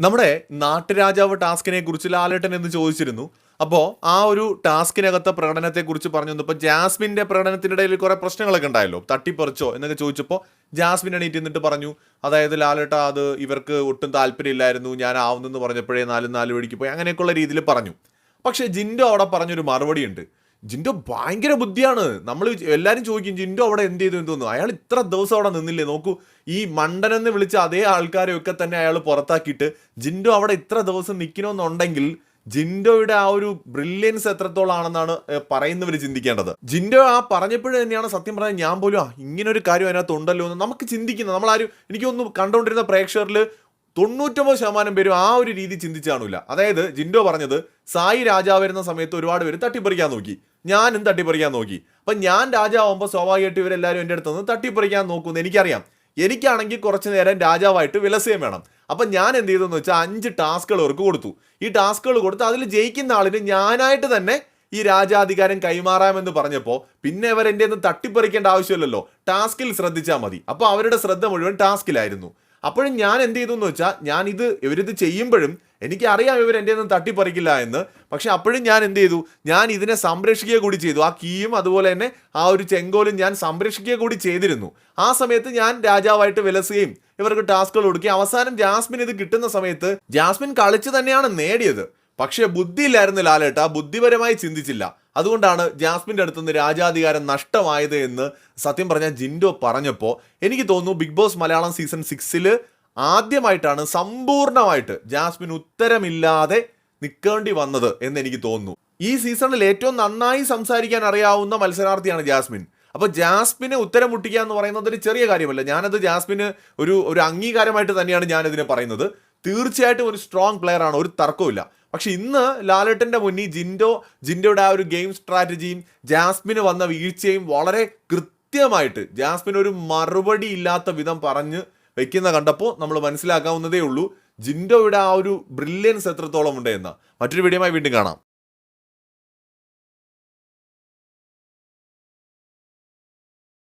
നമ്മുടെ നാട്ടുരാജാവ് ടാസ്കിനെ കുറിച്ച് ലാലേട്ടൻ എന്ന് ചോദിച്ചിരുന്നു. അപ്പോൾ ആ ഒരു ടാസ്കിനകത്തെ പ്രകടനത്തെക്കുറിച്ച് പറഞ്ഞു ഇപ്പോൾ ജാസ്മിന്റെ പ്രകടനത്തിനിടയിൽ കുറേ പ്രശ്നങ്ങളൊക്കെ ഉണ്ടായല്ലോ? തട്ടിപ്പറിച്ചോ എന്നൊക്കെ ചോദിച്ചപ്പോൾ ജാസ്മിൻ എണീറ്റ് നിന്നിട്ട് പറഞ്ഞു അതായത് ലാലേട്ട അത് ഇവർക്ക് ഒട്ടും താല്പര്യമില്ലായിരുന്നു. ഞാൻ ആവുന്നെന്ന് പറഞ്ഞപ്പോഴേ നാലും നാല് വഴിക്ക് പോയി. അങ്ങനെയൊക്കെയുള്ള രീതിയിൽ പറഞ്ഞു. പക്ഷേ ജിൻഡോ അവിടെ പറഞ്ഞൊരു മറുപടി ഉണ്ട് ജിൻഡോ ഭയങ്കര ബുദ്ധിയാണ്. നമ്മൾ എല്ലാവരും ചോദിക്കും ജിൻഡോ അവിടെ എന്ത് ചെയ്തു എന്ന് തോന്നുന്നു അയാൾ ഇത്ര ദിവസം അവിടെ നിന്നില്ലേ? നോക്കൂ ഈ മണ്ടനെന്ന് വിളിച്ച അതേ ആൾക്കാരെയൊക്കെ തന്നെ അയാൾ പുറത്താക്കിയിട്ട് ജിൻഡോ അവിടെ ഇത്ര ദിവസം നിൽക്കണമെന്നുണ്ടെങ്കിൽ ജിൻഡോയുടെ ആ ഒരു ബ്രില്യൻസ് എത്രത്തോളാണെന്നാണ് പറയുന്നവർ ചിന്തിക്കേണ്ടത്. ജിൻഡോ ആ പറഞ്ഞപ്പോഴും തന്നെയാണ് സത്യം പറഞ്ഞാൽ ഞാൻ പോലും ആ ഇങ്ങനൊരു കാര്യം അതിനകത്ത് ഉണ്ടല്ലോ എന്ന് നമുക്ക് ചിന്തിക്കുന്നത്. നമ്മളാരും എനിക്കൊന്ന് കണ്ടുകൊണ്ടിരുന്ന പ്രേക്ഷകരിൽ തൊണ്ണൂറ്റൊമ്പത് ശതമാനം പേരും ആ ഒരു രീതി ചിന്തിച്ചു കാണില്ല അതായത് ജിൻഡോ പറഞ്ഞത് സായി രാജാവ് വരുന്ന സമയത്ത് ഒരുപാട് പേര് തട്ടിപ്പറിക്കാൻ നോക്കി. ഞാനും തട്ടിപ്പറിക്കാൻ നോക്കി. അപ്പം ഞാൻ രാജാവുമ്പോൾ സ്വാഭാവികമായിട്ട് ഇവരെല്ലാവരും എന്റെ അടുത്ത് നിന്ന് തട്ടിപ്പറിക്കാൻ നോക്കുമെന്ന് എനിക്കറിയാം. എനിക്കാണെങ്കിൽ കുറച്ച് നേരം രാജാവായിട്ട് വിലസയം വേണം. അപ്പം ഞാൻ എന്ത് ചെയ്തെന്ന് വെച്ചാൽ അഞ്ച് ടാസ്കുകൾ അവർക്ക് കൊടുത്തു. ഈ ടാസ്കുകൾ കൊടുത്ത് അതിൽ ജയിക്കുന്ന ആളിന് ഞാനായിട്ട് തന്നെ ഈ രാജാധികാരം കൈമാറാമെന്ന് പറഞ്ഞപ്പോൾ പിന്നെ അവർ എന്റെ നിന്ന് തട്ടിപ്പറിക്കേണ്ട ആവശ്യമില്ലല്ലോ. ടാസ്കിൽ ശ്രദ്ധിച്ചാൽ മതി. അപ്പോൾ അവരുടെ ശ്രദ്ധ മുഴുവൻ ടാസ്കിലായിരുന്നു അപ്പോഴും ഞാൻ എന്ത് ചെയ്തു എന്ന് വെച്ചാൽ ഞാൻ ഇത് ഇവരിത് ചെയ്യുമ്പോഴും എനിക്കറിയാം ഇവർ എന്റെ ഒന്നും തട്ടിപ്പറിക്കില്ല എന്ന്. പക്ഷെ അപ്പോഴും ഞാൻ എന്ത് ചെയ്തു? ഞാൻ ഇതിനെ സംരക്ഷിക്കുക കൂടി ചെയ്തു. ആ കീയും അതുപോലെ തന്നെ ആ ഒരു ചെങ്കോലും ഞാൻ സംരക്ഷിക്കുക കൂടി ചെയ്തിരുന്നു. ആ സമയത്ത് ഞാൻ രാജാവായിട്ട് വിലസുകയും ഇവർക്ക് ടാസ്കുകൾ കൊടുക്കുകയും അവസാനം ജാസ്മിൻ ഇത് കിട്ടുന്ന സമയത്ത് ജാസ്മിൻ കളിച്ച് തന്നെയാണ് നേടിയത്. പക്ഷേ ബുദ്ധിയില്ലായിരുന്നു ലാലേട്ട ബുദ്ധിപരമായി ചിന്തിച്ചില്ല. അതുകൊണ്ടാണ് ജാസ്മിന്റെ അടുത്തുനിന്ന് രാജാധികാരം നഷ്ടമായത് എന്ന് സത്യം പറഞ്ഞ ജിൻഡോ പറഞ്ഞപ്പോൾ എനിക്ക് തോന്നുന്നു ബിഗ് ബോസ് മലയാളം സീസൺ സിക്സിൽ ആദ്യമായിട്ടാണ് സമ്പൂർണമായിട്ട് ജാസ്മിൻ ഉത്തരമില്ലാതെ നിൽക്കേണ്ടി വന്നത് എന്ന് എനിക്ക് തോന്നുന്നു. ഈ സീസണിൽ ഏറ്റവും നന്നായി സംസാരിക്കാൻ അറിയാവുന്ന മത്സരാർത്ഥിയാണ് ജാസ്മിൻ. അപ്പോൾ ജാസ്മിനെ ഉത്തരം മുട്ടിക്കുക എന്ന് പറയുന്നത് ഒരു ചെറിയ കാര്യമല്ല. ഞാനത് ജാസ്മിന് ഒരു ഒരു അംഗീകാരമായിട്ട് തന്നെയാണ് ഞാനിതിനെ പറയുന്നത്. തീർച്ചയായിട്ടും ഒരു സ്ട്രോങ് പ്ലെയർ ആണ് ഒരു തർക്കമില്ല പക്ഷെ ഇന്ന് ലാലേട്ടന്റെ മുന്നിൽ ജിൻഡോ ജിൻഡോയുടെ ആ ഒരു ഗെയിം സ്ട്രാറ്റജിയും ജാസ്മിന് വന്ന വീഴ്ചയും വളരെ കൃത്യമായിട്ട് ജാസ്മിൻ ഒരു മറുപടി ഇല്ലാത്ത വിധം പറഞ്ഞ് വെക്കുന്ന കണ്ടപ്പോൾ നമ്മൾ മനസ്സിലാക്കാവുന്നതേ ഉള്ളൂ. ജിൻഡോയുടെ ആ ഒരു ബ്രില്യൻസ് എത്രത്തോളം ഉണ്ട് എന്ന മറ്റൊരു വീഡിയോമായി വീണ്ടും കാണാം.